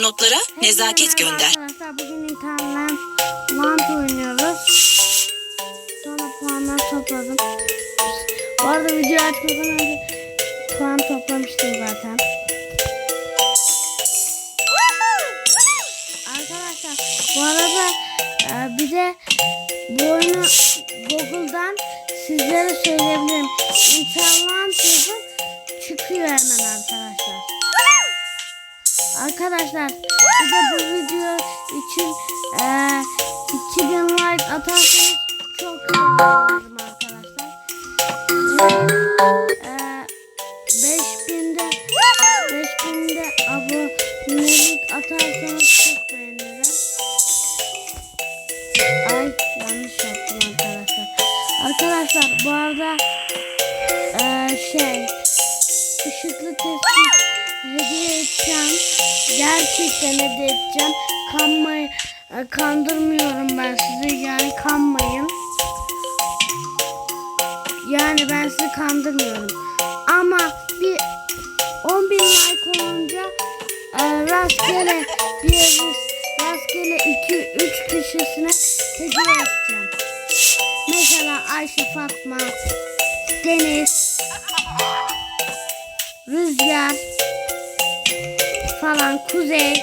Notlara nezaket gönder. Arkadaşlar bugün internet lant oynuyoruz. Sonra puanlar topladım. Bu arada video açmadan önce puan toplamıştım zaten. Arkadaşlar bu arada e, bir de bu oyunu Google'dan sizlere söyleyebilirim. İnternet çıkıyor hemen arkadaşlar. Arkadaşlar bir de bu video için eee 2000 like atarsanız çok sevinirim arkadaşlar. Eee 5000'de 5000'de abonelik atarsanız çok beğenirim. Ay yanlış yaptım arkadaşlar. Arkadaşlar bu arada eee şey ışıklı tespit hediye edeceğim. Gerçekten hediye edeceğim. Kanmayı e, kandırmıyorum ben sizi. Yani kanmayın. Yani ben sizi kandırmıyorum. Ama bir 10 bin like olunca e, rastgele bir rastgele 2-3 kişisine hediye edeceğim. Mesela Ayşe Fatma, Deniz, Rüzgar falan Kuzey.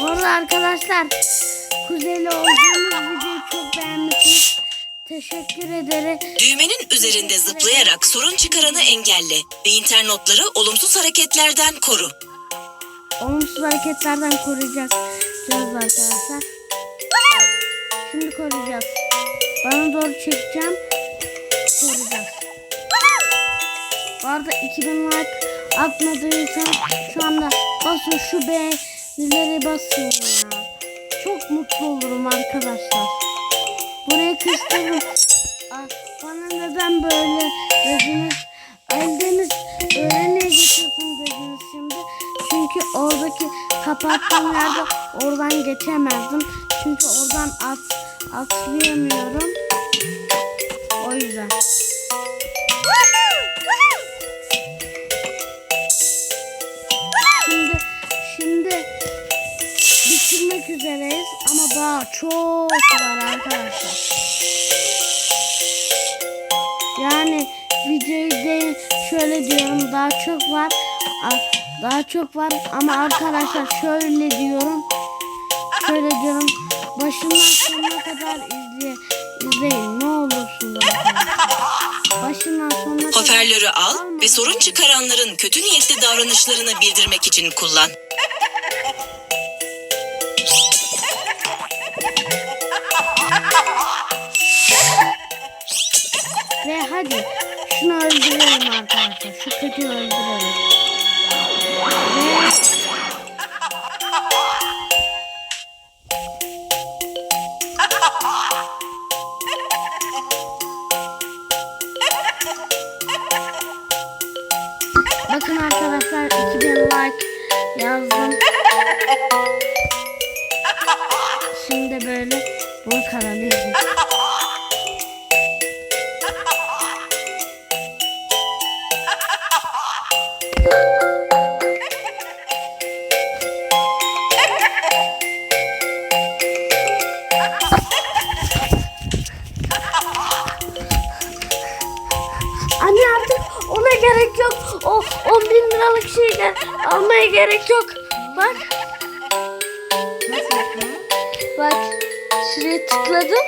Orada arkadaşlar Kuzeyli olduğunuz videoyu çok beğenmişsiniz. Teşekkür ederim. Düğmenin üzerinde zıplayarak sorun çıkaranı engelle ve internotları olumsuz hareketlerden koru. Olumsuz hareketlerden koruyacağız arkadaşlar. Şimdi koruyacağız. Bana doğru çekeceğim. Koruyacağız. Bu arada 2000 like atmadıysan şu anda basın şu beğenileri basın ya. Çok mutlu olurum arkadaşlar. Buraya kıstırdım. Ah, Bana neden böyle dediniz? Eldeniz öyle niye geçiyorsunuz dediniz şimdi. Çünkü oradaki kapattığım yerde oradan geçemezdim. Çünkü oradan at, atlayamıyorum. O yüzden. Üzereyiz ama daha çok var arkadaşlar. Yani videoyu de şöyle diyorum daha çok var. Daha çok var ama arkadaşlar şöyle diyorum. Şöyle diyorum. Başından sonuna kadar izle, izleyin ne olursunuz. Başından sonuna kadar. Hoparlörü al ve sorun çıkaranların kötü niyetli davranışlarını bildirmek için kullan. Hadi şunu öldürelim arkadaşlar. Şu kötüyü öldürelim. Bakın arkadaşlar 2000 like yazdım. Şimdi böyle bu kanalı izleyin. Gerek yok. O 10 bin liralık şeyler almaya gerek yok. Bak. Bak. Şuraya tıkladım.